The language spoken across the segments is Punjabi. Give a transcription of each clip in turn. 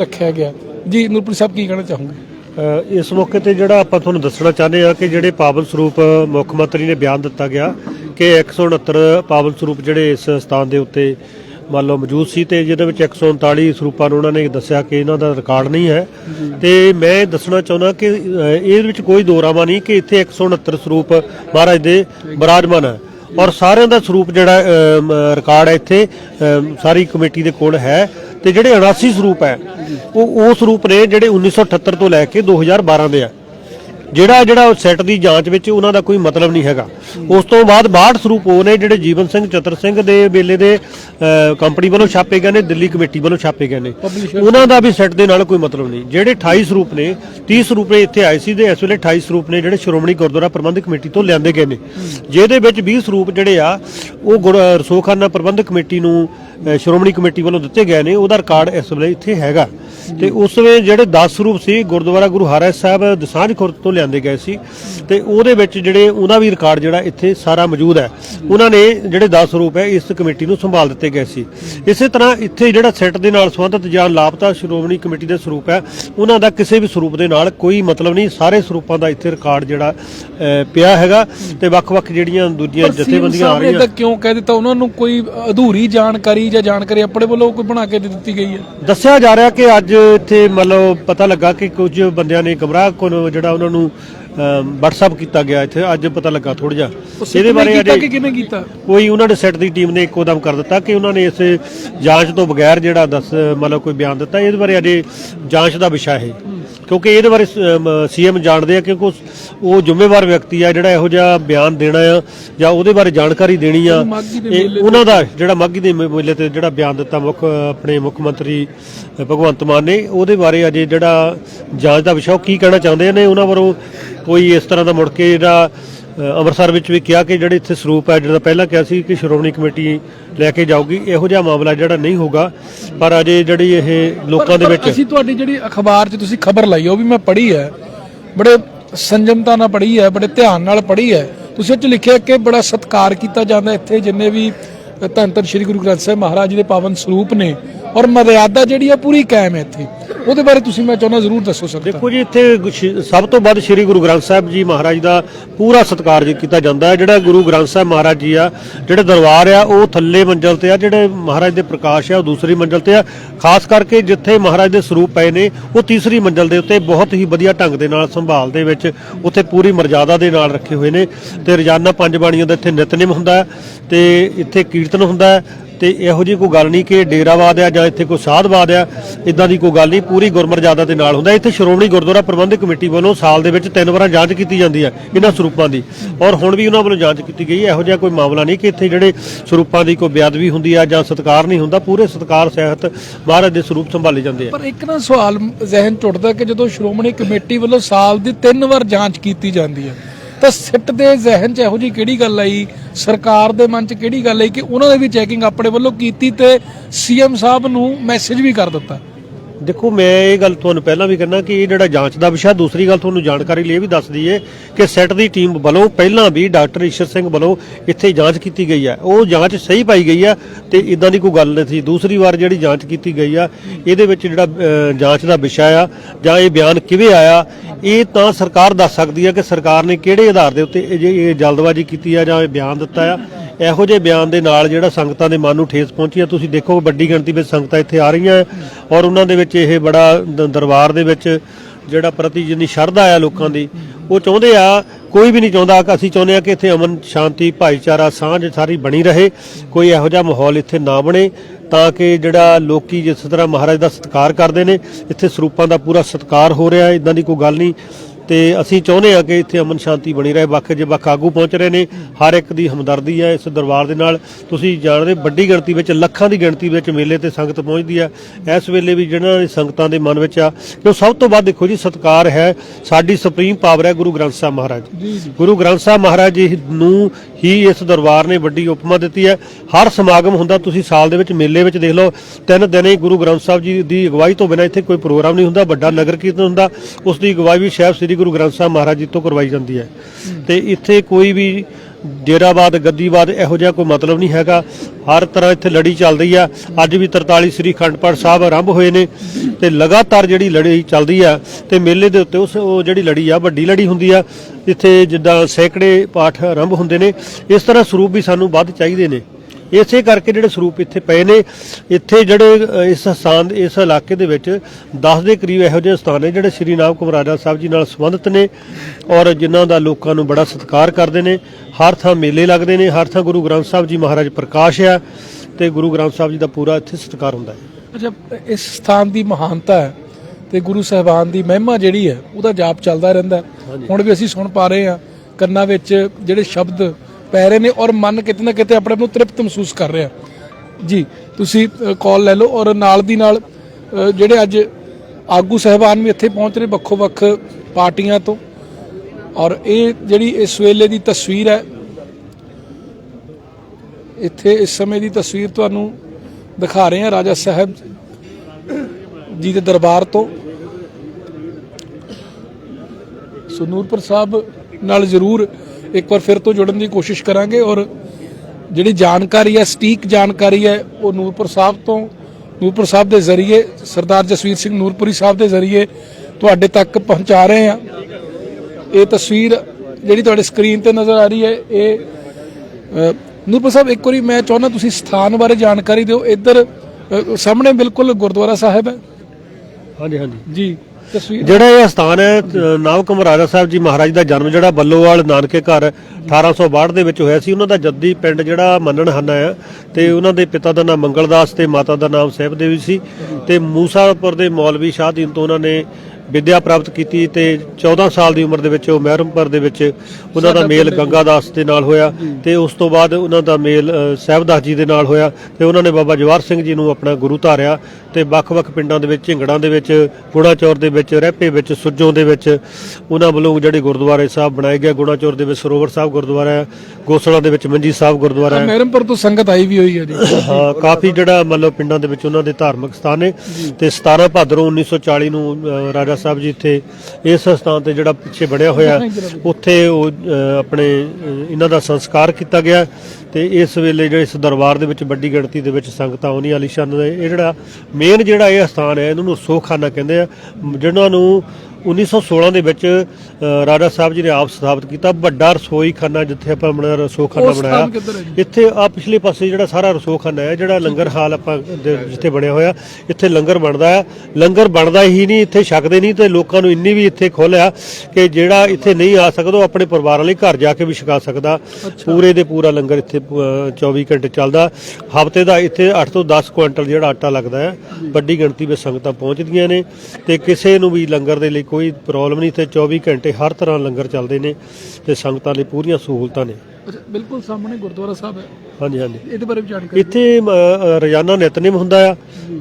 ਰੱਖਿਆ ਗਿਆ। ਜੀ ਨੂਰਪੁਰ ਸਾਹਿਬ ਕੀ ਕਹਿਣਾ ਚਾਹੋਗੇ? ਇਸ ਮੌਕੇ ਤੇ ਜਿਹੜਾ ਆਪਾਂ ਤੁਹਾਨੂੰ ਦੱਸਣਾ ਚਾਹੁੰਦੇ ਆ ਕਿ ਜਿਹੜੇ ਪਾਵਨ ਸਰੂਪ ਮੁੱਖ ਮੰਤਰੀ ਨੇ ਬਿਆਨ ਦਿੱਤਾ ਗਿਆ ਕਿ 169 ਪਾਵਨ ਸਰੂਪ ਜਿਹੜੇ ਇਸ ਸਥਾਨ ਦੇ ਉੱਤੇ ਮੰਨ ਲਓ ਮੌਜੂਦ ਸੀ ਤੇ ਜਿਹਦੇ ਵਿੱਚ 139 ਸਰੂਪਾਂ ਨੂੰ ਉਹਨਾਂ ਨੇ ਦੱਸਿਆ ਕਿ ਇਹਨਾਂ ਦਾ ਰਿਕਾਰਡ ਨਹੀਂ ਹੈ। ਤੇ ਮੈਂ ਦੱਸਣਾ ਚਾਹੁੰਦਾ ਕਿ ਅ, ਇਹਦੇ ਵਿੱਚ ਕੋਈ ਦੋਰਾਵਾ ਨਹੀਂ ਕਿ ਇੱਥੇ 169 ਸਰੂਪ ਮਹਾਰਾਜ ਦੇ ਬਿਰਾਜਮਾਨ ਹੈ। ਔਰ ਸਾਰਿਆਂ ਦਾ ਸਰੂਪ ਜਿਹੜਾ ਅਮ, ਰਿਕਾਰਡ ਹੈ ਇੱਥੇ ਅਮ, ਸਾਰੀ ਕਮੇਟੀ ਦੇ ਕੋਲ ਹੈ। ਤੇ ਜਿਹੜੇ 79 ਸਰੂਪ ਹੈ ਉਹ ਉਹ ਸਰੂਪ ਨੇ ਜਿਹੜੇ 1978 ਤੋਂ ਲੈ ਕੇ 2012 ਦੇ ਆ। ਜਿਹੜਾ ਜਿਹੜਾ ਸੈੱਟ ਦੀ ਜਾਂਚ ਵਿੱਚ ਉਹਨਾਂ ਦਾ ਕੋਈ ਮਤਲਬ ਨਹੀਂ ਹੈਗਾ। ਉਸ ਤੋਂ ਬਾਅਦ 62 ਸਰੂਪ ਉਹ ਨੇ ਜਿਹੜੇ ਜੀਵਨ ਸਿੰਘ ਚਤਰ ਸਿੰਘ ਦੇ ਵੇਲੇ ਦੇ ਕੰਪਨੀ ਵੱਲੋਂ ਛਾਪੇ ਗਏ ਨੇ ਦਿੱਲੀ ਕਮੇਟੀ ਵੱਲੋਂ ਛਾਪੇ ਗਏ ਨੇ। ਉਹਨਾਂ ਦਾ ਵੀ ਸੈੱਟ ਦੇ ਨਾਲ ਕੋਈ ਮਤਲਬ ਨਹੀਂ। ਜਿਹੜੇ 28 ਸਰੂਪ ਨੇ 30 ਸਰੂਪ ਨੇ ਇੱਥੇ ਆਏ ਸੀ ਤੇ ਇਸ ਵੇਲੇ 28 ਸਰੂਪ ਨੇ ਜਿਹੜੇ ਸ਼੍ਰੋਮਣੀ ਗੁਰਦੁਆਰਾ ਪ੍ਰਬੰਧਕ ਕਮੇਟੀ ਤੋਂ ਲਿਆਂਦੇ ਗਏ ਨੇ। ਜਿਹਦੇ ਵਿੱਚ 20 ਸਰੂਪ ਜਿਹੜੇ ਆ ਉਹ ਰਸੋਖਾਨਾ ਪ੍ਰਬੰਧਕ ਕਮੇਟੀ ਨੂੰ ਸ਼੍ਰੋਮਣੀ ਕਮੇਟੀ ਵੱਲੋਂ ਦਿੱਤੇ ਗਏ ਨੇ ਉਹਦਾ ਰਿਕਾਰਡ ਇਸ ਵੇਲੇ ਇੱਥੇ ਹੈਗਾ। ਤੇ ਉਸ ਵੇਲੇ ਜਿਹੜੇ 10 ਸਰੂਪ ਸੀ ਗੁਰਦੁਆਰਾ ਗੁਰੂ ਹਰਿ ਸਾਹਿਬ ਦਸਾਂਝ ਖੁਰਦ ਤੋਂ ਲਿਆਂਦੇ ਗਏ ਸੀ। ਤੇ ਉਹਦੇ ਵਿੱਚ ਜਿਹੜੇ ਉਹਦਾ ਵੀ ਰਿਕਾਰਡ ਜਿਹੜਾ ਇੱਥੇ ਸਾਰਾ ਮੌਜੂਦ ਹੈ। ਉਹਨਾਂ ਨੇ ਜਿਹੜੇ 10 ਸਰੂਪ ਹੈ ਇਸ ਕਮੇਟੀ ਨੂੰ ਸੰਭਾਲ ਦਿੱਤੇ ਗਏ ਸੀ। ਇਸੇ ਤਰ੍ਹਾਂ ਇੱਥੇ ਜਿਹੜਾ ਸੈੱਟ ਦੇ ਨਾਲ ਸੰਬੰਧਿਤ ਜਾਂ ਲਾਪਤਾ ਸ਼੍ਰੋਮਣੀ ਕਮੇਟੀ ਦੇ ਸਰੂਪ ਹੈ ਉਹਨਾਂ ਦਾ ਕਿਸੇ ਵੀ ਸਰੂਪ ਦੇ ਨਾਲ ਕੋਈ ਮਤਲਬ ਨਹੀਂ। ਸਾਰੇ ਸਰੂਪਾਂ ਦਾ ਇੱਥੇ ਰਿਕਾਰਡ ਜਿਹੜਾ ਪਿਆ ਹੈਗਾ। ਤੇ ਵੱਖ-ਵੱਖ ਜਿਹੜੀਆਂ ਦੂਜੀਆਂ ਜਥੇਬੰਦੀਆਂ ਆ ਰਹੀਆਂ ਕਿਉਂ ਕਹਿ ਦਿੱਤਾ? ਉਹਨਾਂ ਨੂੰ ਕੋਈ ਅਧੂਰੀ ਜਾਣਕਾਰੀ ਜਾਂ ਜਾਣਕਾਰੀ ਆਪਣੇ ਵੱਲੋਂ ਕੋਈ ਬਣਾ ਕੇ ਦੇ ਦਿੱਤੀ ਗਈ ਹੈ? ਦੱਸਿਆ ਜਾ ਰਿਹਾ ਕਿ ਅੱਜ ਇੱਥੇ ਮਤਲਬ ਪਤਾ ਲੱਗਾ ਕਿ ਕੁਝ ਬੰਦਿਆਂ ਨੇ ਗਮਰਾਹ ਕੋਨ ਜਿਹੜਾ ਉਹਨਾਂ ਨੂੰ WhatsApp ਕੀਤਾ ਗਿਆ ਇੱਥੇ। ਅੱਜ ਪਤਾ ਲੱਗਾ ਥੋੜਾ ਜਿਹਾ। ਇਹਦੇ ਬਾਰੇ ਕੀਤਾ ਕਿ ਅਜੇ ਕਿਵੇਂ ਕੀਤਾ? ਕੋਈ ਉਹਨਾਂ ਦੇ ਸੈੱਟ ਦੀ ਟੀਮ ਨੇ ਇੱਕੋ ਦਮ ਕਰ ਦਿੱਤਾ ਕਿ ਉਹਨਾਂ ਨੇ ਇਸ ਜਾਂਚ ਤੋਂ ਬਗੈਰ ਜਿਹੜਾ ਦੱਸ ਮਤਲਬ ਕੋਈ ਬਿਆਨ ਦਿੱਤਾ ਇਹਦੇ ਬਾਰੇ ਅਜੇ ਜਾਂਚ ਦਾ ਵਿਸ਼ਾ ਹੈ। ਕਿਉਂਕਿ ਇਹਦੇ ਬਾਰੇ ਸੀਐਮ ਜਾਣਦੇ ਆ ਕਿਉਂਕਿ ਉਹ ਜ਼ਿੰਮੇਵਾਰ ਵਿਅਕਤੀ ਆ ਜਿਹੜਾ ਇਹੋ ਜਿਹਾ ਬਿਆਨ ਦੇਣਾ ਆ ਜਾਂ ਉਹਦੇ ਬਾਰੇ ਜਾਣਕਾਰੀ ਦੇਣੀ ਆ। ਉਹਨਾਂ ਦਾ ਜਿਹੜਾ ਮਾਘੀ ਦੇ ਮੇਲੇ ਤੇ ਜਿਹੜਾ ਬਿਆਨ ਦਿੱਤਾ ਮੁੱਖ ਆਪਣੇ ਮੁੱਖ ਮੰਤਰੀ ਭਗਵੰਤ ਮਾਨ ਨੇ ਉਹਦੇ ਬਾਰੇ ਅਜੇ ਜਿਹੜਾ ਜਾਂਚ ਦਾ ਵਿਸ਼ਾ ਕੀ ਕਹਿਣਾ ਚਾਹੁੰਦੇ ਨੇ? ਉਹਨਾਂ ਵੱਲੋਂ ਕੋਈ ਇਸ ਤਰ੍ਹਾਂ ਦਾ ਮੁੜ ਕੇ ਜਿਹੜਾ ਅੰਮ੍ਰਿਤਸਰ ਵਿੱਚ ਵੀ ਕਿਹਾ ਕਿ ਜਿਹੜੇ ਇੱਥੇ ਸਰੂਪ ਹੈ ਜਿਹੜਾ ਪਹਿਲਾਂ ਕਿਹਾ ਸੀ ਕਿ ਸ਼੍ਰੋਮਣੀ ਕਮੇਟੀ ਲੈ ਕੇ ਜਾਊਗੀ ਇਹੋ ਜਿਹਾ ਮਾਮਲਾ ਜਿਹੜਾ ਨਹੀਂ ਹੋਗਾ ਪਰ ਅਜੇ ਜਿਹੜੀ ਇਹ ਲੋਕਾਂ ਦੇ ਵਿੱਚ ਅਸੀਂ ਤੁਹਾਡੀ ਜਿਹੜੀ ਅਖਬਾਰ 'ਚ ਤੁਸੀਂ ਖਬਰ ਲਾਈ ਉਹ ਵੀ ਮੈਂ ਪੜ੍ਹੀ ਹੈ। ਬੜੇ ਸੰਜਮਤਾ ਨਾਲ ਪੜ੍ਹੀ ਹੈ ਬੜੇ ਧਿਆਨ ਨਾਲ ਪੜ੍ਹੀ ਹੈ। ਤੁਸੀਂ ਉਹ 'ਚ ਲਿਖਿਆ ਕਿ ਬੜਾ ਸਤਿਕਾਰ ਕੀਤਾ ਜਾਂਦਾ ਇੱਥੇ ਜਿੰਨੇ ਵੀ ਧੰਨ ਧੰਨ ਸ੍ਰੀ ਗੁਰੂ ਗ੍ਰੰਥ ਸਾਹਿਬ ਮਹਾਰਾਜ ਜੀ ਦੇ ਪਾਵਨ ਸਰੂਪ ਨੇ। ਔਰ ਮਰਿਆਦਾ ਜਿਹੜੀ ਹੈ ਪੂਰੀ ਕਾਇਮ ਹੈ ਇੱਥੇ। ਉਹਦੇ ਬਾਰੇ ਤੁਸੀਂ ਮੈਂ ਚਾਹੁੰਦਾ ਜ਼ਰੂਰ ਦੱਸੋ ਸਰ ਦੇਖੋ ਜੀ, ਇੱਥੇ ਗੁ- ਸਭ ਤੋਂ ਵੱਧ ਸ੍ਰੀ ਗੁਰੂ ਗ੍ਰੰਥ ਸਾਹਿਬ ਜੀ ਮਹਾਰਾਜ ਦਾ ਪੂਰਾ ਸਤਿਕਾਰ ਜੀ ਕੀਤਾ ਜਾਂਦਾ ਹੈ। ਜਿਹੜਾ ਗੁਰੂ ਗ੍ਰੰਥ ਸਾਹਿਬ ਮਹਾਰਾਜ ਜੀ ਆ, ਜਿਹੜੇ ਦਰਬਾਰ ਆ, ਉਹ ਥੱਲੇ ਮੰਜ਼ਲ ਤੇ ਆ, ਜਿਹੜੇ ਮਹਾਰਾਜ ਦੇ ਪ੍ਰਕਾਸ਼ ਆ, ਉਹ ਦੂਸਰੀ ਮੰਜ਼ਲ ਤੇ ਆ। ਖਾਸ ਕਰਕੇ ਜਿੱਥੇ ਮਹਾਰਾਜ ਦੇ ਸਰੂਪ ਪਏ ਨੇ, ਉਹ ਤੀਸਰੀ ਮੰਜ਼ਲ ਦੇ ਉੱਤੇ ਬਹੁਤ ਹੀ ਵਧੀਆ ਢੰਗ ਦੇ ਨਾਲ, ਸੰਭਾਲ ਦੇ ਵਿੱਚ ਉੱਥੇ ਪੂਰੀ ਮਰਜ਼ਾਦਾ ਦੇ ਨਾਲ ਰੱਖੇ ਹੋਏ ਨੇ। ਤੇ ਰੋਜ਼ਾਨਾ ਪੰਜ ਬਾਣੀਆਂ ਦਾ ਇੱਥੇ ਨਿਤਨੇਮ ਹੁੰਦਾ ਹੈ ਤੇ ਇੱਥੇ ਕੀਰਤਨ ਹੁੰਦਾ ਹੈ। ਤੇ ਇਹੋ ਜਿਹੀ ਕੋਈ ਗੱਲ ਨਹੀਂ ਕਿ ਡੇਰਾਵਾਦ ਆ ਜਾਂ ਇੱਥੇ ਕੋਈ ਸਾਧਵਾਦ ਆ ਇਦਾਂ ਦੀ ਕੋਈ ਗੱਲ ਨਹੀਂ, ਪੂਰੀ ਗੁਰਮਰਜ਼ਾਦਾ ਦੇ ਨਾਲ ਹੁੰਦਾ। ਇੱਥੇ ਸ਼੍ਰੋਮਣੀ ਗੁਰਦੁਆਰਾ ਪ੍ਰਬੰਧਕ ਕਮੇਟੀ ਵੱਲੋਂ ਸਾਲ ਦੇ ਵਿੱਚ ਤਿੰਨ ਵਾਰਾਂ ਜਾਂਚ ਕੀਤੀ ਜਾਂਦੀ ਹੈ ਇਹਨਾਂ ਸਰੂਪਾਂ ਦੀ। ਔਰ ਹੁਣ ਵੀ ਉਹਨਾਂ ਵੱਲੋਂ ਜਾਂਚ ਕੀਤੀ ਗਈ ਇਹੋ ਜਿਹਾ ਕੋਈ ਮਾਮਲਾ ਨਹੀਂ ਕਿ ਇੱਥੇ ਜਿਹੜੇ ਸਰੂਪਾਂ ਦੀ ਕੋਈ ਬੇਅਦਬੀ ਹੁੰਦੀ ਆ ਜਾਂ ਸਤਿਕਾਰ ਨਹੀਂ ਹੁੰਦਾ, ਪੂਰੇ ਸਤਿਕਾਰ, ਸਹਿਤ ਮਹਾਰਾਜ ਦੇ ਸਰੂਪ ਸੰਭਾਲੇ ਜਾਂਦੇ ਆ। ਪਰ ਇੱਕ ਨਾ ਸਵਾਲ ਜ਼ਿਹਨ ਟੁੱਟਦਾ ਕਿ ਜਦੋਂ ਸ਼੍ਰੋਮਣੀ ਕਮੇਟੀ ਵੱਲੋਂ ਸਾਲ ਦੀ ਤਿੰਨ ਵਾਰ ਜਾਂਚ ਕੀਤੀ ਜਾਂਦੀ ਹੈ ਤਾਂ ਸਿੱਟ ਦੇ ਜ਼ਿਹਨ 'ਚ ਇਹੋ ਜੀ ਕਿਹੜੀ ਗੱਲ ਆਈ? ਸਰਕਾਰ ਦੇ ਮਨ 'ਚ ਕਿਹੜੀ ਗੱਲ ਆਈ ਕਿ ਉਹਨਾਂ ਨੇ ਵੀ ਚੈਕਿੰਗ ਆਪਣੇ ਵੱਲੋਂ ਕੀਤੀ ਤੇ ਸੀਐਮ ਸਾਹਿਬ ਨੂੰ ਮੈਸੇਜ ਵੀ ਕਰ ਦਿੱਤਾ? ਦੇਖੋ, ਮੈਂ ਇਹ ਗੱਲ ਤੁਹਾਨੂੰ ਪਹਿਲਾਂ ਵੀ ਕਹਿੰਦਾ ਕਿ ਇਹ ਜਿਹੜਾ ਜਾਂਚ ਦਾ ਵਿਸ਼ਾ, ਦੂਸਰੀ ਗੱਲ ਤੁਹਾਨੂੰ ਜਾਣਕਾਰੀ ਲਈ ਇਹ ਵੀ ਦੱਸ ਦਈਏ ਕਿ ਸੈੱਟ ਦੀ ਟੀਮ ਵੱਲੋਂ ਪਹਿਲਾਂ ਵੀ ਡਾਕਟਰ ਈਸ਼ਰ ਸਿੰਘ ਵੱਲੋਂ ਇੱਥੇ ਜਾਂਚ ਕੀਤੀ ਗਈ ਹੈ। ਉਹ ਜਾਂਚ ਸਹੀ ਪਾਈ ਗਈ ਆ ਤੇ ਇਦਾਂ ਦੀ ਕੋਈ ਗੱਲ ਨਹੀਂ ਸੀ। ਦੂਸਰੀ ਵਾਰ ਜਿਹੜੀ ਜਾਂਚ ਕੀਤੀ ਗਈ ਆ, ਇਹਦੇ ਵਿੱਚ ਜਿਹੜਾ ਜਾਂਚ ਦਾ ਵਿਸ਼ਾ ਆ ਜਾਂ ਇਹ ਬਿਆਨ ਕਿਵੇਂ ਆਇਆ, ਇਹ ਤਾਂ ਸਰਕਾਰ ਦੱਸ ਸਕਦੀ ਹੈ ਕਿ ਸਰਕਾਰ ਨੇ ਕਿਹੜੇ ਆਧਾਰ ਦੇ ਉੱਤੇ ਇਹ ਜੇ ਇਹ ਜਲਦਬਾਜ਼ੀ ਕੀਤੀ ਆ ਜਾਂ ਇਹ ਬਿਆਨ ਦਿੱਤਾ ਆ। ਇਹੋ ਜਿਹੇ ਬਿਆਨ ਦੇ ਨਾਲ ਜਿਹੜਾ ਸੰਗਤਾਂ ਦੇ ਮਨ ਨੂੰ ਠੇਸ ਪਹੁੰਚੀ ਆ। ਤੁਸੀਂ ਦੇਖੋ ਵੱਡੀ ਗਿਣਤੀ ਵਿੱਚ ਸੰਗਤਾਂ ਇੱਥੇ ਆ ਰਹੀਆਂ ਔਰ ਉਹਨਾਂ ਦੇ ਵਿੱਚ ਇਹ ਬੜਾ ਦ- ਦਰਬਾਰ ਦੇ ਵਿੱਚ ਜਿਹੜਾ ਪ੍ਰਤੀ ਜਿੰਨੀ ਸ਼ਰਧਾ ਆ ਲੋਕਾਂ ਦੀ, ਉਹ ਚਾਹੁੰਦੇ ਆ, ਕੋਈ ਵੀ ਨਹੀਂ ਚਾਹੁੰਦਾ ਕਿ ਅਸੀਂ ਚਾਹੁੰਦੇ ਆ ਕਿ ਇੱਥੇ ਅਮਨ, ਸ਼ਾਂਤੀ, ਭਾਈਚਾਰਾ, ਸਾਂਝ ਸਾਰੀ ਬਣੀ ਰਹੇ, ਕੋਈ ਇਹੋ ਜਿਹਾ ਮਾਹੌਲ ਇੱਥੇ ਨਾ ਬਣੇ, ਤਾਂ ਕਿ ਜਿਹੜਾ ਲੋਕੀ ਜਿਸ ਤਰ੍ਹਾਂ ਮਹਾਰਾਜ ਦਾ ਸਤਿਕਾਰ ਕਰਦੇ ਨੇ, ਇੱਥੇ ਸਰੂਪਾਂ ਦਾ ਪੂਰਾ ਸਤਿਕਾਰ ਹੋ ਰਿਹਾ ਇਦਾਂ ਦੀ ਕੋਈ ਗੱਲ ਨਹੀਂ। ਤੇ ਅਸੀਂ ਚਾਹੁੰਦੇ ਆ ਕਿ ਇੱਥੇ ਅਮਨ ਸ਼ਾਂਤੀ ਬਣੀ ਰਹੇ ਵੱਖ ਜੇ ਵੱਖ ਆਗੂ ਪਹੁੰਚ ਰਹੇ ਨੇ ਹਰ ਇੱਕ ਦੀ ਹਮਦਰਦੀ ਹੈ ਇਸ ਦਰਬਾਰ ਦੇ ਨਾਲ। ਤੁਸੀਂ ਜਾਣਦੇ ਵੱਡੀ ਗਿਣਤੀ ਵਿੱਚ ਲੱਖਾਂ ਦੀ ਗਿਣਤੀ ਵਿੱਚ ਮੇਲੇ ਤੇ ਸੰਗਤ ਪਹੁੰਚਦੀ ਹੈ। ਇਸ ਵੇਲੇ ਵੀ ਜਿਹਨਾਂ ਦੀ ਸੰਗਤਾਂ ਦੇ ਮਨ ਵਿੱਚ ਆ ਕਿ ਸਭ ਤੋਂ ਵੱਧ ਦੇਖੋ ਜੀ ਸਤਿਕਾਰ ਹੈ ਸਾਡੀ ਸੁਪਰੀਮ ਪਾਵਰ ਹੈ ਗੁਰੂ ਗ੍ਰੰਥ ਸਾਹਿਬ ਮਹਾਰਾਜ। ਗੁਰੂ ਗ੍ਰੰਥ ਸਾਹਿਬ ਮਹਾਰਾਜ ਜੀ ਨੂੰ ਹੀ ਇਸ ਦਰਬਾਰ ਨੇ ਵੱਡੀ ਉਪਮਾ ਦਿੱਤੀ ਹੈ। ਹਰ ਸਮਾਗਮ ਹੁੰਦਾ, ਤੁਸੀਂ ਸਾਲ ਦੇ ਵਿੱਚ ਮੇਲੇ ਵਿੱਚ ਦੇਖ ਲਓ। ਤਿੰਨ ਦਿਨ ਹੀ ਗੁਰੂ ਗ੍ਰੰਥ ਸਾਹਿਬ ਜੀ ਦੀ ਅਗਵਾਈ ਤੋਂ ਬਿਨਾਂ ਇੱਥੇ ਕੋਈ ਪ੍ਰੋਗਰਾਮ ਨਹੀਂ ਹੁੰਦਾ, ਵੱਡਾ ਨਗਰ ਕੀਰਤਨ ਹੁੰਦਾ। ਉਸ ਦੀ ਅਗਵਾਈ ਵੀ ਸਾਹਿਬ ਸ੍ਰੀ ਗੁਰੂ ਗ੍ਰੰਥ ਸਾਹਿਬ ਮਹਾਰਾਜ ਜੀ ਤੋਂ ਕਰਵਾਈ ਜਾਂਦੀ ਹੈ। ਤੇ ਇੱਥੇ ਕੋਈ ਵੀ ਡੇਰਾਬਾਦ ਗੱਦੀਬਾਦ ਇਹੋ ਜਿਹਾ ਕੋਈ ਮਤਲਬ ਨਹੀਂ ਹੈਗਾ। ਹਰ ਤਰ੍ਹਾਂ ਇੱਥੇ ਲੜੀ ਚੱਲ ਰਹੀ ਆ। ਅੱਜ ਵੀ 43 ਸ੍ਰੀ ਅਖੰਡ ਪਾਠ ਸਾਹਿਬ ਆਰੰਭ ਹੋਏ ਨੇ ਤੇ ਲਗਾਤਾਰ ਜਿਹੜੀ ਲੜੀ ਚੱਲਦੀ ਆ ਤੇ ਮੇਲੇ ਦੇ ਉੱਤੇ ਉਸ ਉਹ ਜਿਹੜੀ ਲੜੀ ਆ, ਵੱਡੀ ਲੜੀ ਹੁੰਦੀ ਆ। ਇੱਥੇ ਜਿੱਦਾਂ ਸੈਂਕੜੇ ਪਾਠ ਆਰੰਭ ਹੁੰਦੇ ਨੇ। ਇਸ ਤਰ੍ਹਾਂ ਸਰੂਪ ਵੀ ਸਾਨੂੰ ਵੱਧ ਚਾਹੀਦੇ ਨੇ। ਇਸੇ ਕਰਕੇ ਜਿਹੜੇ ਸਰੂਪ ਇੱਥੇ ਪਏ ਨੇ ਇੱਥੇ ਜਿਹੜੇ ਇਸ ਸਥਾਨ ਇਸ ਇਲਾਕੇ ਦੇ ਵਿੱਚ 10 ਦੇ ਕਰੀਬ ਇਹੋ ਜਿਹੇ ਸਥਾਨ ਨੇ ਜਿਹੜੇ ਸ਼੍ਰੀ ਨਾਮ ਕੁਮਰਾਜਾ ਸਾਹਿਬ ਜੀ ਨਾਲ ਸੰਬੰਧਿਤ ਨੇ ਔਰ ਜਿਨ੍ਹਾਂ ਦਾ ਲੋਕਾਂ ਨੂੰ ਬੜਾ ਸਤਿਕਾਰ ਕਰਦੇ ਨੇ। ਹਰ ਥਾਂ ਮੇਲੇ ਲੱਗਦੇ ਨੇ ਹਰ ਥਾਂ ਗੁਰੂ ਗ੍ਰੰਥ ਸਾਹਿਬ ਜੀ ਮਹਾਰਾਜ ਪ੍ਰਕਾਸ਼ ਆ ਤੇ ਗੁਰੂ ਗ੍ਰੰਥ ਸਾਹਿਬ ਜੀ ਦਾ ਪੂਰਾ ਇੱਥੇ ਸਤਿਕਾਰ ਹੁੰਦਾ ਹੈ। ਅੱਛਾ ਇਸ ਸਥਾਨ ਦੀ ਮਹਾਨਤਾ ਹੈ ਤੇ ਗੁਰੂ ਸਾਹਿਬਾਨ ਦੀ ਮਹਿਮਾ ਜਿਹੜੀ ਹੈ ਉਹਦਾ ਜਾਪ ਚੱਲਦਾ ਰਹਿੰਦਾ। ਹੁਣ ਵੀ ਅਸੀਂ ਸੁਣ ਪਾ ਰਹੇ ਹਾਂ ਕੰਨਾਂ ਵਿੱਚ ਜਿਹੜੇ ਸ਼ਬਦ ਪੈ ਰਹੇ ਨੇ ਔਰ ਮਨ ਕਿਤੇ ਨਾ ਕਿਤੇ ਆਪਣੇ ਆਪ ਨੂੰ ਤ੍ਰਿਪਤ ਮਹਿਸੂਸ ਕਰ ਰਿਹਾ। ਜੀ, ਤੁਸੀਂ ਕਾਲ ਲੈ ਲਓ ਔਰ ਨਾਲ ਦੀ ਨਾਲ ਜਿਹੜੇ ਅੱਜ ਆਗੂ ਸਹਿਬਾਨ ਵੀ ਇੱਥੇ ਪਹੁੰਚ ਰਹੇ ਵੱਖੋ ਵੱਖ ਪਾਰਟੀਆਂ ਤੋਂ ਔਰ ਇਹ ਜਿਹੜੀ ਇਸ ਵੇਲੇ ਦੀ ਤਸਵੀਰ ਹੈ, ਇੱਥੇ ਇਸ ਸਮੇਂ ਦੀ ਤਸਵੀਰ ਤੁਹਾਨੂੰ ਦਿਖਾ ਰਹੇ ਹਾਂ ਰਾਜਾ ਸਾਹਿਬ ਜੀ ਦੇ ਦਰਬਾਰ ਤੋਂ। ਸੋ ਸਾਹਿਬ ਨਾਲ ਜ਼ਰੂਰ ਇੱਕ ਵਾਰ ਫਿਰ ਤੋਂ ਜੁੜਨ ਦੀ ਕੋਸ਼ਿਸ਼ ਕਰਾਂਗੇ ਔਰ ਜਿਹੜੀ ਜਾਣਕਾਰੀ ਹੈ ਸਟੀਕ ਜਾਣਕਾਰੀ ਹੈ ਉਹ ਨੂਰਪੁਰ ਸਾਹਿਬ ਤੋਂ ਨੂਰਪੁਰ ਸਾਹਿਬ ਦੇ ਜ਼ਰੀਏ ਸਰਦਾਰ ਜਸਵੀਰ ਸਿੰਘ ਨੂਰਪੁਰੀ ਸਾਹਿਬ ਦੇ ਜ਼ਰੀਏ ਤੁਹਾਡੇ ਤੱਕ ਪਹੁੰਚਾ ਰਹੇ ਹਾਂ। ਇਹ ਤਸਵੀਰ ਜਿਹੜੀ ਤੁਹਾਡੇ ਸਕਰੀਨ ਤੇ ਨਜ਼ਰ ਆ ਰਹੀ ਹੈ ਇਹ ਨੂਰਪੁਰ ਸਾਹਿਬ ਇੱਕ ਵਾਰੀ ਮੈਂ ਚਾਹੁੰਦਾ ਤੁਸੀਂ ਸਥਾਨ ਬਾਰੇ ਜਾਣਕਾਰੀ ਦਿਓ। ਇੱਧਰ ਸਾਹਮਣੇ ਬਿਲਕੁਲ ਗੁਰਦੁਆਰਾ ਸਾਹਿਬ ਹੈ। ਹਾਂਜੀ ਹਾਂਜੀ। ਜੀ। ਜਿਹੜਾ ਇਹ ਸਥਾਨ ਹੈ ਅ, ਨਵ ਕੁਮਰਾਜਾ ਸਾਹਿਬ ਜੀ ਮਹਾਰਾਜ ਦਾ ਜਨਮ ਜਿਹੜਾ ਬੱਲੋਵਾਲ ਨਾਨਕੇ ਘਰ 1862 ਦੇ ਵਿੱਚ ਹੋਇਆ ਸੀ। ਉਹਨਾਂ ਦਾ ਜੱਦੀ ਪਿੰਡ ਜਿਹੜਾ ਮੰਨਣਹਾਨਾ ਆ ਤੇ ਉਹਨਾਂ ਦੇ ਪਿਤਾ ਦਾ ਨਾਮ ਮੰਗਲਦਾਸ ਤੇ ਮਾਤਾ ਦਾ ਨਾਮ ਸਹਿਬ ਦੇਵੀ ਸੀ। ਤੇ ਮੂਸਾਪੁਰ ਦੇ ਮੌਲਵੀ ਸ਼ਾਹਦੀਨ ਤੋਂ ਉਹਨਾਂ ਨੇ ਵਿਦਿਆ ਪ੍ਰਾਪਤ ਕੀਤੀ ਤੇ 14 ਸਾਲ ਦੀ ਉਮਰ ਦੇ ਵਿੱਚ ਉਹ ਮਹਿਰਮਪੁਰ ਦੇ ਵਿੱਚ ਉਹਨਾਂ ਦਾ ਮੇਲ ਗੰਗਾਦਾਸ ਦੇ ਨਾਲ ਹੋਇਆ ਤੇ ਉਸ ਤੋਂ ਬਾਅਦ ਉਹਨਾਂ ਦਾ ਮੇਲ ਸਾਹਿਬਦਾਸ ਜੀ ਦੇ ਨਾਲ ਹੋਇਆ ਤੇ ਉਹਨਾਂ ਨੇ ਬਾਬਾ ਜਵਾਰ ਸਿੰਘ ਜੀ ਨੂੰ ਆਪਣਾ ਗੁਰੂ ਧਾਰਿਆ ਤੇ ਵੱਖ-ਵੱਖ ਪਿੰਡਾਂ ਦੇ ਵਿੱਚ ਝਿੰਗੜਾਂ ਦੇ ਵਿੱਚ ਗੁਣਾਚੌਰ ਦੇ ਵਿੱਚ ਰਹਿਪੇ ਵਿੱਚ ਸੁੱਜੋਂ ਦੇ ਵਿੱਚ ਉਹਨਾਂ ਵੱਲੋਂ ਜਿਹੜੇ ਗੁਰਦੁਆਰੇ ਸਾਹਿਬ ਬਣਾਏ ਗਏ ਗੁਣਾਚੌਰ ਦੇ ਵਿੱਚ ਸਰੋਵਰ ਸਾਹਿਬ ਗੁਰਦੁਆਰਾ ਹੈ ਗੋਸਲਾ ਦੇ ਵਿੱਚ ਮੰਜੀ ਸਾਹਿਬ ਗੁਰਦੁਆਰਾ ਹੈ। ਮਹਿਰਮਪੁਰ ਤੋਂ ਸੰਗਤ ਆਈ ਵੀ ਹੋਈ ਹੈ ਜੀ। ਹਾਂ ਕਾਫੀ ਜਿਹੜਾ ਮਤਲਬ ਪਿੰਡਾਂ ਦੇ ਵਿੱਚ ਉਹਨਾਂ ਦੇ ਧਾਰਮਿਕ ਸਥਾਨ ਨੇ ਤੇ 17 ਭਾਦਰੋਂ 1940 ਨੂੰ ਰਾਜਾ ਸਾਹਿਬ ਜੀ ਇੱਥੇ ਇਸ ਸਥਾਨ ਤੇ ਜਿਹੜਾ ਪਿੱਛੇ ਬਣਿਆ ਹੋਇਆ ਉੱਥੇ ਉਹ ਅ, ਆਪਣੇ ਅ, ਇਹਨਾਂ ਦਾ ਸੰਸਕਾਰ ਕੀਤਾ ਗਿਆ। ਤੇ ਇਸ ਵੇਲੇ ਜਿਹੜੇ ਇਸ ਦਰਬਾਰ ਦੇ ਵਿੱਚ ਵੱਡੀ ਗਿਣਤੀ ਦੇ ਵਿੱਚ ਸੰਗਤਾਂ ਆਉਂਦੀਆਂ ਆਲੀਸ਼ਾਨ ਦਾ ਇਹ ਜਿਹੜਾ ਮੇਨ ਜਿਹੜਾ ਇਹ ਸਥਾਨ ਹੈ ਇਹਨਾਂ ਨੂੰ ਸੋਖਾਨਾ ਕਹਿੰਦੇ ਆ। ਜਿਹਨਾਂ ਨੂੰ 1916 ਦੇ ਵਿੱਚ ਰਾਜਾ ਸਾਹਿਬ ਜੀ ਨੇ ਆਪ ਸਥਾਪਿਤ ਕੀਤਾ ਵੱਡਾ ਰਸੋਈ ਖਾਨਾ ਜਿੱਥੇ ਆਪਾਂ ਆਪਣਾ ਰਸੋਖਾਨਾ ਬਣਾਇਆ? ਇੱਥੇ ਆ ਪਿਛਲੇ ਪਾਸੇ ਜਿਹੜਾ ਸਾਰਾ ਰਸੋਖਾਨਾ ਹੈ ਜਿਹੜਾ ਲੰਗਰ ਹਾਲ ਆਪਾਂ ਜਿੱਥੇ ਬਣਿਆ ਹੋਇਆ ਇੱਥੇ ਲੰਗਰ ਬਣਦਾ ਹੈ। ਲੰਗਰ ਬਣਦਾ ਹੀ ਨਹੀਂ ਇੱਥੇ ਛਕਦੇ ਨਹੀਂ ਤੇ ਲੋਕਾਂ ਨੂੰ ਇੰਨੀ ਵੀ ਇੱਥੇ ਖੋਲਿਆ ਕਿ ਜਿਹੜਾ ਇੱਥੇ ਨਹੀਂ ਆ ਸਕਦਾ ਉਹ ਆਪਣੇ ਪਰਿਵਾਰਾਂ ਲਈ ਘਰ ਜਾ ਕੇ ਵੀ ਛਕਾ ਸਕਦਾ। ਪੂਰੇ ਦੇ ਪੂਰਾ ਲੰਗਰ ਇੱਥੇ ਅ, 24 ਘੰਟੇ ਚੱਲਦਾ। ਹਫ਼ਤੇ ਦਾ ਇੱਥੇ 8 ਤੋਂ 10 ਕੁਇੰਟਲ ਜਿਹੜਾ ਆਟਾ ਲੱਗਦਾ ਹੈ ਵੱਡੀ ਗਿਣਤੀ ਵਿੱਚ ਸੰਗਤਾਂ ਪਹੁੰਚਦੀਆਂ ਨੇ ਤੇ ਕਿਸੇ ਨੂੰ ਵੀ ਲੰਗਰ ਦੇ ਲਈ ਕੋਈ ਪ੍ਰੋਬਲਮ ਨਹੀਂ ਇੱਥੇ 24 ਘੰਟੇ ਹਰ ਤਰ੍ਹਾਂ ਲੰਗਰ ਚੱਲਦੇ ਨੇ ਤੇ ਸੰਗਤਾਂ ਲਈ ਪੂਰੀਆਂ ਸਹੂਲਤਾਂ ਨੇ। ਅੱਛਾ ਬਿਲਕੁਲ ਸਾਹਮਣੇ ਗੁਰਦੁਆਰਾ ਸਾਹਿਬ ਹੈ। ਹਾਂਜੀ ਹਾਂਜੀ। ਇਹਦੇ ਬਾਰੇ ਵੀ ਜਾਣਕਾਰੀ ਇੱਥੇ ਅ, ਰੋਜ਼ਾਨਾ ਨਿਤਨੇਮ ਹੁੰਦਾ ਆ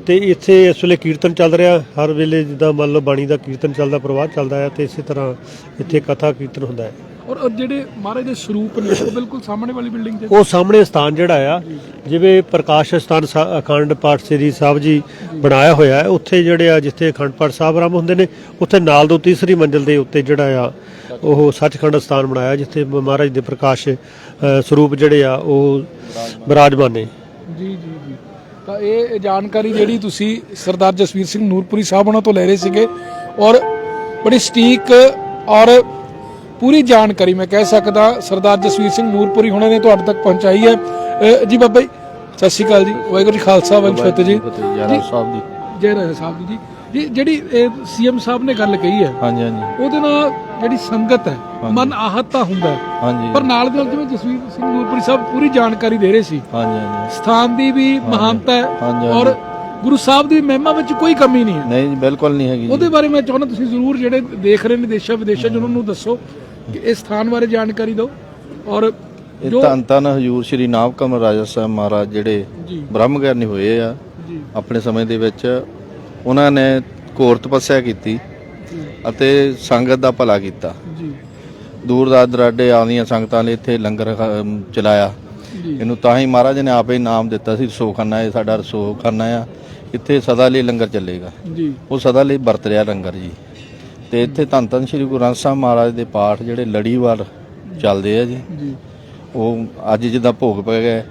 ਤੇ ਇੱਥੇ ਇਸ ਵੇਲੇ ਕੀਰਤਨ ਚੱਲ ਰਿਹਾ ਹਰ ਵੇਲੇ ਜਿੱਦਾਂ ਮੰਨ ਲਓ ਬਾਣੀ ਦਾ ਕੀਰਤਨ ਚੱਲਦਾ ਪ੍ਰਵਾਹ ਚੱਲਦਾ ਹੈ ਤੇ ਇਸੇ ਤਰ੍ਹਾਂ ਇੱਥੇ ਕਥਾ ਕੀਰਤਨ ਹੁੰਦਾ ਹੈ। ਔਰ ਜਿਹੜੇ ਮਹਾਰਾਜ ਦੇ ਸਰੂਪ ਨੇ ਉਹ ਬਿਲਕੁਲ ਸਾਹਮਣੇ ਵਾਲੀ ਬਿਲਡਿੰਗ 'ਚ ਉਹ ਸਾਹਮਣੇ ਸਥਾਨ ਜਿਹੜਾ ਆ ਜਿਵੇਂ ਪ੍ਰਕਾਸ਼ ਸਥਾਨ ਅਖੰਡ ਪਾਠ ਸ੍ਰੀ ਸਾਹਿਬ ਜੀ ਬਣਾਇਆ ਹੋਇਆ ਹੈ ਉੱਥੇ ਜਿਹੜੇ ਆ ਜਿੱਥੇ ਅਖੰਡ ਪਾਠ ਸਾਹਿਬ ਆਰੰਭ ਹੁੰਦੇ ਨੇ ਉੱਥੇ ਨਾਲ ਦੋ ਤੀਸਰੀ ਮੰਜ਼ਲ ਦੇ ਉੱਤੇ ਜਿਹੜਾ ਆ ਉਹ ਸੱਚਖੰਡ ਸਥਾਨ ਬਣਾਇਆ ਜਿੱਥੇ ਮਹਾਰਾਜ ਦੇ ਪ੍ਰਕਾਸ਼ ਸਰੂਪ ਜਿਹੜੇ ਆ ਉਹ ਬਿਰਾਜਮਾਨ ਨੇ। ਜੀ ਜੀ ਜੀ। ਤਾਂ ਇਹ ਜਾਣਕਾਰੀ ਜਿਹੜੀ ਤੁਸੀਂ ਸਰਦਾਰ ਜਸਵੀਰ ਸਿੰਘ ਨੂਰਪੁਰੀ ਸਾਹਿਬ ਉਹਨਾਂ ਤੋਂ ਲੈ ਰਹੇ ਸੀਗੇ ਔਰ ਬੜੀ ਸਟੀਕ ਔਰ ਪੂਰੀ ਜਾਣਕਾਰੀ ਮੈਂ ਕਹਿ ਸਕਦਾ ਸਰਦਾਰ ਜਸਵੀਰ ਸਿੰਘ ਨੂਰਪੁਰੀ ਹੁਣਾਂ ਨੇ ਤੁਹਾਡੇ ਤੱਕ ਪਹੁੰਚਾਈ ਹੈ। ਜੀ ਬਾਬਾ ਜੀ ਸਤਿ ਸ਼੍ਰੀ ਅਕਾਲ ਜੀ। ਵਾਹਿਗੁਰੂ ਜੀ ਖਾਲਸਾ ਵਾਹਿਗੁਰੂ ਫਤਿਹ ਜੀ। ਯਾਰਾ ਸਾਹਿਬ ਜੈ। ਰਾਜਾ ਸਾਹਿਬ ਜੀ। ਜੀ ਜਿਹੜੀ ਸੀਐਮ ਸਾਹਿਬ ਨੇ ਗੱਲ ਕਹੀ ਹੈ ਹਾਂਜੀ ਹਾਂਜੀ। ਉਹਦੇ ਨਾਲ ਜਿਹੜੀ ਸੰਗਤ ਹੈ ਮਨ ਆਹਤ ਤਾਂ ਹੁੰਦਾ ਹਾਂਜੀ। ਪਰ ਨਾਲ ਦੇ ਨਾਲ ਜਿਵੇਂ ਜਸਵੀਰ ਸਿੰਘ ਨੂਰਪੁਰੀ ਸਾਹਿਬ ਪੂਰੀ ਜਾਣਕਾਰੀ ਦੇ ਰਹੇ ਸੀ। ਹਾਂਜੀ ਹਾਂਜੀ। ਸਥਾਨ ਦੀ ਵੀ ਮਹਾਨਤਾ ਹੈ ਔਰ ਗੁਰੂ ਸਾਹਿਬ ਦੀ ਮਹਿਮਾ ਵਿੱਚ ਕੋਈ ਕਮੀ ਨਹੀਂ ਹੈ। ਨਹੀਂ ਬਿਲਕੁਲ ਨਹੀਂ ਹੈਗੀ ਉਹਦੇ ਬਾਰੇ ਮੈਂ ਚਾਹੁੰਦਾ ਤੁਸੀਂ ਜ਼ਰੂਰ ਜਿਹੜੇ ਦੇਖ ਰਹੇ ਨੇ ਦੇਸ਼ਾਂ ਵਿਦੇਸ਼ਾਂ 'ਚ ਉਹਨਾਂ ਨੂੰ ਦੱਸੋ। ਕਿ ਇਸ ਸਥਾਨ ਬਾਰੇ ਜਾਣਕਾਰੀ ਦਿਓ। ਔਰ ਇਹ ਜੋ ਧੰਨ ਧੰਨ ਹਜੂਰ ਸ਼੍ਰੀ ਨਾਭ ਕਮਲ ਰਾਜਾ ਸਾਹਿਬ ਮਹਾਰਾਜ ਜਿਹੜੇ ਜੀ। ਬ੍ਰਹਮ ਗਿਆਨੀ ਹੋਏ ਆ ਜੀ। ਆਪਣੇ ਸਮੇਂ ਦੇ ਵਿੱਚ ਉਹਨਾਂ ਨੇ ਘੋਰ ਤਪੱਸਿਆ ਕੀਤੀ ਅਤੇ ਸੰਗਤ ਦਾ ਭਲਾ ਕੀਤਾ। ਜੀ। ਦੂਰ ਦਾ ਦਰਾਡੇ ਆਉਂਦੀਆਂ ਸੰਗਤਾਂ ਲਈ ਇੱਥੇ ਲੰਗਰ ਖ- ਚਲਾਇਆ। ਜੀ। ਇਹਨੂੰ ਤਾਂ ਹੀ ਮਹਾਰਾਜ ਨੇ ਆਪੇ ਨਾਮ ਦਿੱਤਾ ਸੀ ਰਸੋਖਾਨਾ ਇਹ ਸਾਡਾ ਰਸੋਖਾਨਾ ਆ। ਇੱਥੇ ਸਦਾ ਲਈ ਲੰਗਰ ਚੱਲੇਗਾ। ਜੀ। ਉਹ ਸਦਾ ਲਈ ਵਰਤ ਰਿਹਾ ਲੰਗਰ ਜੀ। ਤੇ ਇੱਥੇ ਧੰਨ ਧੰਨ ਸ੍ਰੀ ਗੁਰੂ ਗ੍ਰੰਥ ਸਾਹਿਬ ਮਹਾਰਾਜ ਦੇ ਪਾਠ ਜਿਹੜੇ ਲੜੀਵਾਰ ਚੱਲਦੇ ਆ ਜੀ। ਜੀ। ਉਹ ਅੱਜ ਜਿੱਦਾਂ ਭੋਗ ਪੈ ਗਏ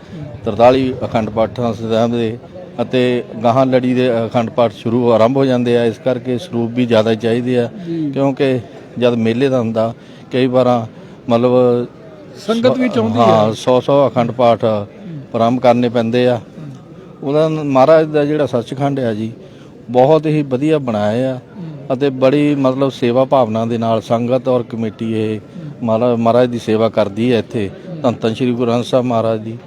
43 ਅਖੰਡ ਪਾਠਾਂ ਸਾਹਿਬ ਦੇ ਅਤੇ ਗਾਹਾਂ ਲੜੀ ਦੇ ਅਖੰਡ ਪਾਠ ਸ਼ੁਰੂ ਆਰੰਭ ਹੋ ਜਾਂਦੇ ਆ ਇਸ ਕਰਕੇ ਸਰੂਪ ਵੀ ਜ਼ਿਆਦਾ ਚਾਹੀਦੇ ਆ। ਕਿਉਂਕਿ ਜਦ ਮੇਲੇ ਦਾ ਹੁੰਦਾ ਕਈ ਵਾਰਾਂ ਮਤਲਬ ਸੰਗਤ ਵੀ ਚਾਹੁੰਦੀ ਹਾਂ ਹੈ 100 100 ਅਖੰਡ ਪਾਠ ਆਰੰਭ ਕਰਨੇ ਪੈਂਦੇ ਆ। ਉਹਦਾ ਮਹਾਰਾਜ ਦਾ ਜਿਹੜਾ ਸੱਚਖੰਡ ਆ ਜੀ ਬਹੁਤ ਹੀ ਵਧੀਆ ਬਣਾਇਆ ਆ। ਅਤੇ ਬੜੀ ਮਤਲਬ ਸੇਵਾ ਭਾਵਨਾ ਦੇ ਨਾਲ ਸੰਗਤ ਔਰ ਕਮੇਟੀ ਇਹ ਮਹਾਰਾ, ਮਹਾਰਾਜ ਦੀ ਸੇਵਾ ਕਰਦੀ ਹੈ ਇੱਥੇ। ਧੰਨ ਧੰਨ ਸ੍ਰੀ ਗੁਰੂ ਗ੍ਰੰਥ ਸਾਹਿਬ ਮਹਾਰਾਜ ਦੀ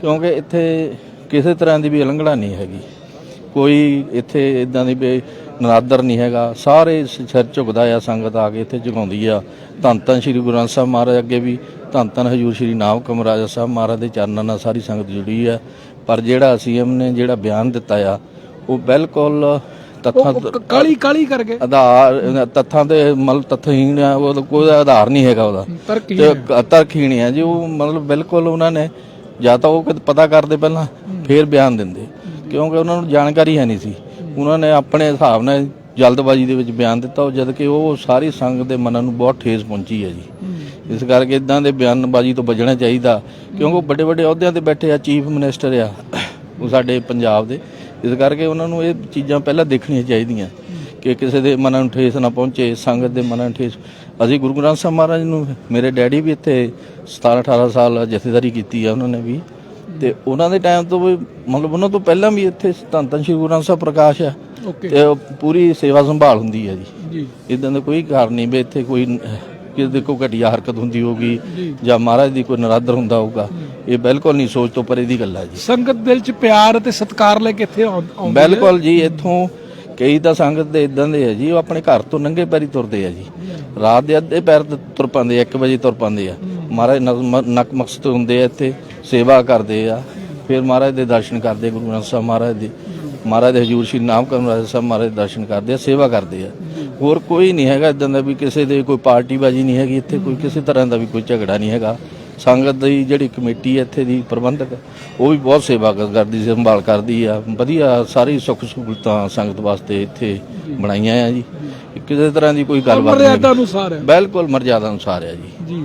ਕਿਉਂਕਿ ਇੱਥੇ ਕਿਸੇ ਤਰ੍ਹਾਂ ਦੀ ਵੀ ਉਲੰਘਣਾ ਨਹੀਂ ਹੈਗੀ। ਕੋਈ ਇੱਥੇ ਇਦਾਂ ਦੀ ਵੀ ਨਰਾਦਰ ਨਹੀਂ ਹੈਗਾ। ਸਾਰੇ ਸ- ਸਿਰ ਝੁਕਦਾ ਆ ਸੰਗਤ ਆ ਕੇ ਇੱਥੇ ਝੁਕਾਉਂਦੀ ਆ। ਧੰਨ ਧੰਨ ਸ੍ਰੀ ਗੁਰੂ ਗ੍ਰੰਥ ਸਾਹਿਬ ਮਹਾਰਾਜ ਅੱਗੇ ਵੀ ਧੰਨ ਧੰਨ ਹਜੂਰ ਸ੍ਰੀ ਨਾਮ ਕਮਰਾਜਾ ਸਾਹਿਬ ਮਹਾਰਾਜ ਦੇ ਚਰਨਾਂ ਨਾਲ ਸਾਰੀ ਸੰਗਤ ਜੁੜੀ ਆ ਪਰ ਜਿਹੜਾ ਸੀਐਮ ਨੇ ਜਿਹੜਾ ਬਿਆਨ ਦਿੱਤਾ ਆ, ਉਹ ਬਿਲਕੁਲ ਤੱਥਾਂ ਕਾਲੀ ਕਾਲੀ ਕਰਕੇ। ਆਧਾਰ ਤੱਥਾਂ ਦੇ ਮਤਲਬ ਤੱਥਹੀਣ ਆ ਉਹ ਕੋਈ ਆਧਾਰ ਨਹੀਂ ਹੈਗਾ ਉਹਦਾ। ਤੇ ਤਰਕਹੀਣ ਹੈ ਜੀ ਉਹ ਮਤਲਬ ਬਿਲਕੁਲ ਉਹਨਾਂ ਨੇ ਜਾਂ ਤਾਂ ਉਹ ਪਤਾ ਕਰਦੇ ਪਹਿਲਾਂ ਫੇਰ ਬਿਆਨ ਦਿੰਦੇ। ਕਿਉਂਕਿ ਉਹਨਾਂ ਨੂੰ ਜਾਣਕਾਰੀ ਹੈ ਨਹੀਂ ਸੀ। ਉਹਨਾਂ ਨੇ ਆਪਣੇ ਹਿਸਾਬ ਨਾਲ ਜਲਦਬਾਜ਼ੀ ਦੇ ਵਿੱਚ ਬਿਆਨ ਦਿੱਤਾ ਉਹ ਜਦ ਕਿ ਉਹ ਸਾਰੀ ਸੰਗਤ ਦੇ ਮਨਾਂ ਨੂੰ ਬਹੁਤ ਠੇਸ ਪਹੁੰਚੀ ਹੈ ਜੀ। ਇਸ ਕਰਕੇ ਇਦਾਂ ਦੇ ਬਿਆਨਬਾਜ਼ੀ ਤੋਂ ਬਚਣਾ ਚਾਹੀਦਾ। ਕਿਉਂਕਿ ਉਹ ਵੱਡੇ ਵੱਡੇ ਅਹੁਦਿਆਂ ਤੇ ਬੈਠੇ ਆ ਚੀਫ ਮਿਨਿਸਟਰ ਆ ਉਹ ਸਾਡੇ ਪੰਜਾਬ ਦੇ। ਇਸ ਕਰਕੇ ਉਹਨਾਂ ਨੂੰ ਇਹ ਚੀਜ਼ਾਂ ਪਹਿਲਾਂ ਦੇਖਣੀਆਂ ਚਾਹੀਦੀਆਂ ਕਿ ਕਿਸੇ ਦੇ ਮਨਾਂ ਨੂੰ ਠੇਸ ਨਾ ਪਹੁੰਚੇ ਸੰਗਤ ਦੇ ਮਨਾਂ ਨੂੰ ਠੇਸ। ਅਸੀਂ ਗੁਰੂ ਗ੍ਰੰਥ ਸਾਹਿਬ ਮਹਾਰਾਜ ਨੂੰ ਮੇਰੇ ਡੈਡੀ ਵੀ ਇੱਥੇ 17 18 ਸਾਲ ਜਥੇਦਾਰੀ ਕੀਤੀ ਆ ਉਹਨਾਂ ਨੇ ਵੀ। ਤੇ ਉਹਨਾਂ ਦੇ ਟਾਈਮ ਤੋਂ ਵੀ ਮਤਲਬ ਉਹਨਾਂ ਤੋਂ ਪਹਿਲਾਂ ਵੀ ਇੱਥੇ ਧੰਨ ਧੰਨ ਸ੍ਰੀ ਗੁਰੂ ਗ੍ਰੰਥ ਸਾਹਿਬ ਪ੍ਰਕਾਸ਼ ਆ। ਤੇ ਪੂਰੀ ਸੇਵਾ ਸੰਭਾਲ ਹੁੰਦੀ ਹੈ ਜੀ। ਜੀ। ਇਦਾਂ ਦਾ ਕੋਈ ਕਾਰਨ ਨਹੀਂ ਵੀ ਇੱਥੇ ਕੋਈ ਕਿਸੇ ਦੇ ਕੋਈ ਘਟੀਆ ਹਰਕਤ ਹੁੰਦੀ ਹੋਗੀ ਜੀ। ਮਹਾਰਾਜ ਦੀ ਕੋਈ ਨਰਾਦਰ ਹੁੰਦਾ ਹੋਊਗਾ ਇਹ ਬਿਲਕੁਲ ਨਹੀਂ ਸੋਚ ਤੋਂ ਪਰੇ ਦੀ ਗੱਲ ਹੈ ਜੀ। ਸੰਗਤ ਦਿਲ ਚ ਪਿਆਰ ਅਤੇ ਸਤਿਕਾਰ ਲੈ ਕੇ ਇੱਥੇ ਆਉਂ- ਆਉਂਦੀ ਹੈ ਬਿਲਕੁਲ ਜੀ ਇੱਥੋਂ ਕਈ ਤਾਂ ਸੰਗਤ ਦੇ ਇਦਾਂ ਦੇ ਆ ਜੀ ਉਹ ਆਪਣੇ ਘਰ ਤੋਂ ਨੰਗੇ ਪੈਰੀ ਤੁਰਦੇ ਆ ਜੀ। ਰਾਤ ਦੇ ਅੱਧੇ ਪੈਰ ਤੁਰ ਪੰਦੇ 1 ਵਜੇ ਤੁਰ ਪੰਦੇ ਆ। ਮਹਾਰਾਜ ਨਕ- ਮਕਸਦ ਹੁੰਦੇ ਆ ਇੱਥੇ ਸੇਵਾ ਕਰਦੇ ਆ। ਫਿਰ ਮਹਾਰਾਜ ਦੇ ਦਰਸ਼ਨ ਕਰਦੇ ਆ, ਗੁਰੂ ਗ੍ਰੰਥ ਸਾਹਿਬ ਮਹਾਰਾਜ ਦੇ। ਮਹਾਰਾਜ ਦੇ ਹਜੂਰ ਸ਼੍ਰੀ ਨਾਮ ਕਰਮ ਸਾਹਿਬ ਮਹਾਰਾਜ ਦੇ ਦਰਸ਼ਨ ਕਰਦੇ ਆ ਸੇਵਾ ਕਰਦੇ ਆ। ਹੋਰ ਕੋਈ ਨਹੀਂ ਹੈਗਾ ਇਦਾਂ ਦਾ ਵੀ ਕਿਸੇ ਦੇ ਕੋਈ ਪਾਰਟੀਬਾਜੀ ਨਹੀਂ ਹੈਗੀ ਇੱਥੇ ਕੋਈ ਕਿਸੇ ਤਰ੍ਹਾਂ ਦਾ ਵੀ ਕੋਈ ਝਗੜਾ ਨਹੀਂ ਹੈਗਾ। ਸੰਗਤ ਦੀ ਜਿਹੜੀ ਕਮੇਟੀ ਹੈ ਇੱਥੇ ਦੀ ਪ੍ਰਬੰਧਕ ਉਹ ਵੀ ਬਹੁਤ ਸੇਵਾ ਕਰ- ਕਰਦੀ ਸੰਭਾਲ ਕਰਦੀ ਆ। ਵਧੀਆ ਸਾਰੀ ਸੁੱਖ ਸਹੂਲਤਾਂ ਸੰਗਤ ਵਾਸਤੇ ਇੱਥੇ ਬਣਾਈਆਂ ਆ ਜੀ। ਕਿਸੇ ਤਰ੍ਹਾਂ ਦੀ ਕੋਈ ਗੱਲਬਾਤ ਨਹੀਂ ਅਨੁਸਾਰ ਹੈ। ਬਿਲਕੁਲ ਮਰਜ਼ਾਦਾ ਅਨੁਸਾਰ ਹੈ ਜੀ ਜੀ।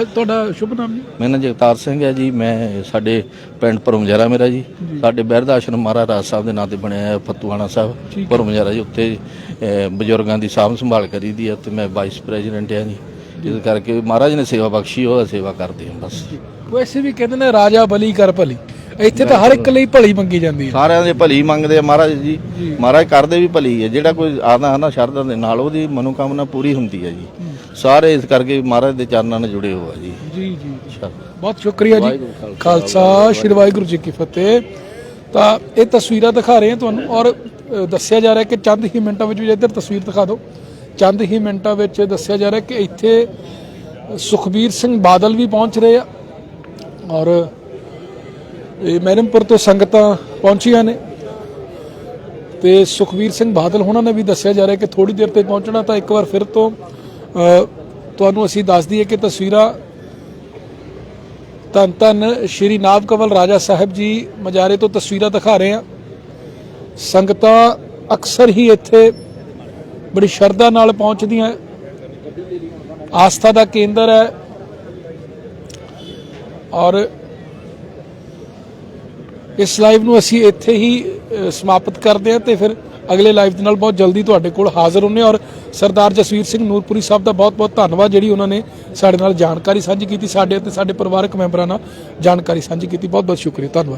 ਅੱਜ ਤੁਹਾਡਾ ਸ਼ੁਭ ਨਾਮ ਜੀ? ਮੇਰਾ ਨਾਂ ਜਗਤਾਰ ਸਿੰਘ ਹੈ ਜੀ। ਮੈਂ ਸਾਡੇ ਪਿੰਡ ਪਰਮਜਰਾ ਮੇਰਾ ਜੀ। ਸਾਡੇ ਬਿਰਧ ਆਸ਼ਰਮ ਮਹਾਰਾਜ ਰਾਜ ਸਾਹਿਬ ਦੇ ਨਾਂ ਤੇ ਬਣਿਆ ਹੈ ਫਤੂਆਣਾ ਸਾਹਿਬ ਪਰਮਜਰਾ ਜੀ। ਉੱਥੇ ਅਹ, ਬਜ਼ੁਰਗਾਂ ਦੀ ਸਾਂਭ ਸੰਭਾਲ ਕਰੀਦੀ ਹੈ। ਤੇ ਮੈਂ ਵਾਈਸ ਪ੍ਰੈਜ਼ੀਡੈਂਟ ਹਾਂ ਜੀ। ਇਸ ਕਰਕੇ ਮਹਾਰਾਜ ਨੇ ਸੇਵਾ ਬਖਸ਼ੀ ਉਹ ਸੇਵਾ ਕਰਦੇ ਹਾਂ ਬਸ। ਵੈਸੇ ਵੀ ਕਹਿੰਦੇ ਨੇ ਰਾਜਾ ਬਲੀ ਕਰ ਭਲੀ। ਇੱਥੇ ਤਾਂ ਹਰ ਇੱਕ ਲਈ ਭਲੀ ਮੰਗੀ ਜਾਂਦੀ ਹੈ। ਸਾਰਿਆਂ ਦੇ ਭਲੀ ਮੰਗਦੇ ਆ ਮਹਾਰਾਜ ਜੀ। ਮਹਾਰਾਜ ਕਰਦੇ ਵੀ ਭਲੀ ਹੈ। ਜਿਹੜਾ ਕੋਈ ਆਦਾ ਹੈ ਨਾ ਸ਼ਰਧਾ ਦੇ ਨਾਲ ਉਹਦੀ ਮਨੋਕਾਮਨਾ ਪੂਰੀ ਹੁੰਦੀ ਹੈ ਜੀ। ਸਾਰੇ ਇਸ ਕਰਕੇ ਮਹਾਰਾਜ ਦੇ ਚਰਨਾਂ ਨਾਲ ਜੁੜੇ ਹੋ ਆ ਜੀ। ਜੀ ਜੀ ਬਹੁਤ ਸ਼ੁਕਰੀਆ ਜੀ। ਵਾਹਿਗੁਰੂ ਖਾਲਸਾ। ਸ਼੍ਰੀ ਵਾਹਿਗੁਰੂ ਜੀ ਕੀ ਫਤਿਹ। ਤਾਂ ਇਹ ਤਸਵੀਰਾਂ ਦਿਖਾ ਰਹੇ ਹਾਂ ਤੁਹਾਨੂੰ ਔਰ ਅ, ਦੱਸਿਆ ਜਾ ਰਿਹਾ ਕਿ ਚੰਦ ਹੀ ਮਿੰਟਾਂ ਵਿੱਚ ਵੀ ਇੱਧਰ ਤਸਵੀਰ ਦਿਖਾ ਦਿਓ। ਚੰਦ ਹੀ ਮਿੰਟਾਂ ਵਿੱਚ ਦੱਸਿਆ ਜਾ ਰਿਹਾ ਕਿ ਇੱਥੇ ਸੁਖਬੀਰ ਸਿੰਘ ਬਾਦਲ ਵੀ ਪਹੁੰਚ ਰਹੇ ਆ। ਔਰ ਇਹ ਮਹਿਰਮਪੁਰ ਤੋਂ ਸੰਗਤਾਂ ਪਹੁੰਚੀਆਂ ਨੇ ਤੇ ਸੁਖਬੀਰ ਸਿੰਘ ਬਾਦਲ ਹੋਣਾ ਨੇ ਵੀ ਦੱਸਿਆ ਜਾ ਰਿਹਾ ਕਿ ਥੋੜੀ ਦੇਰ ਤੇ ਪਹੁੰਚਣਾ ਤਾਂ ਇੱਕ ਵਾਰ ਫਿਰ ਤੋਂ ਤੁਹਾਨੂੰ ਅਸੀਂ ਦੱਸ ਦਈਏ ਕਿ ਤਸਵੀਰਾਂ ਧੰਨ ਧੰਨ ਸ਼੍ਰੀ ਨਾਭ ਕਵਲ ਰਾਜਾ ਸਾਹਿਬ ਜੀ ਮਜਾਰੇ ਤੋਂ ਤਸਵੀਰਾਂ ਦਿਖਾ ਰਹੇ ਹਾਂ। ਸੰਗਤਾਂ ਅਕਸਰ ਹੀ ਇੱਥੇ ਬੜੀ ਸ਼ਰਧਾ ਨਾਲ ਪਹੁੰਚਦੀਆਂ। ਆਸਥਾ ਦਾ ਕੇਂਦਰ ਹੈ। ਔਰ ਇਸ ਲਾਈਵ ਨੂੰ ਅਸੀਂ ਇੱਥੇ ਹੀ ਸਮਾਪਤ ਕਰਦੇ ਹਾਂ ਤੇ ਫਿਰ ਅਗਲੇ ਲਾਈਵ ਦੇ ਨਾਲ ਬਹੁਤ ਜਲਦੀ ਤੁਹਾਡੇ ਕੋਲ ਹਾਜ਼ਰ ਹੁੰਨੇ ਔਰ ਸਰਦਾਰ ਜਸਵੀਰ ਸਿੰਘ ਨੂਰਪੁਰੀ ਸਾਹਿਬ ਦਾ ਬਹੁਤ ਬਹੁਤ ਧੰਨਵਾਦ, ਜਿਹੜੀ ਉਹਨਾਂ ਨੇ ਸਾਡੇ ਨਾਲ ਜਾਣਕਾਰੀ ਸਾਂਝੀ ਕੀਤੀ, ਸਾਡੇ ਅਤੇ ਸਾਡੇ ਪਰਿਵਾਰਕ ਮੈਂਬਰਾਂ ਨਾਲ ਜਾਣਕਾਰੀ ਸਾਂਝੀ ਕੀਤੀ। ਬਹੁਤ ਬਹੁਤ ਸ਼ੁਕਰੀਆ, ਧੰਨਵਾਦ।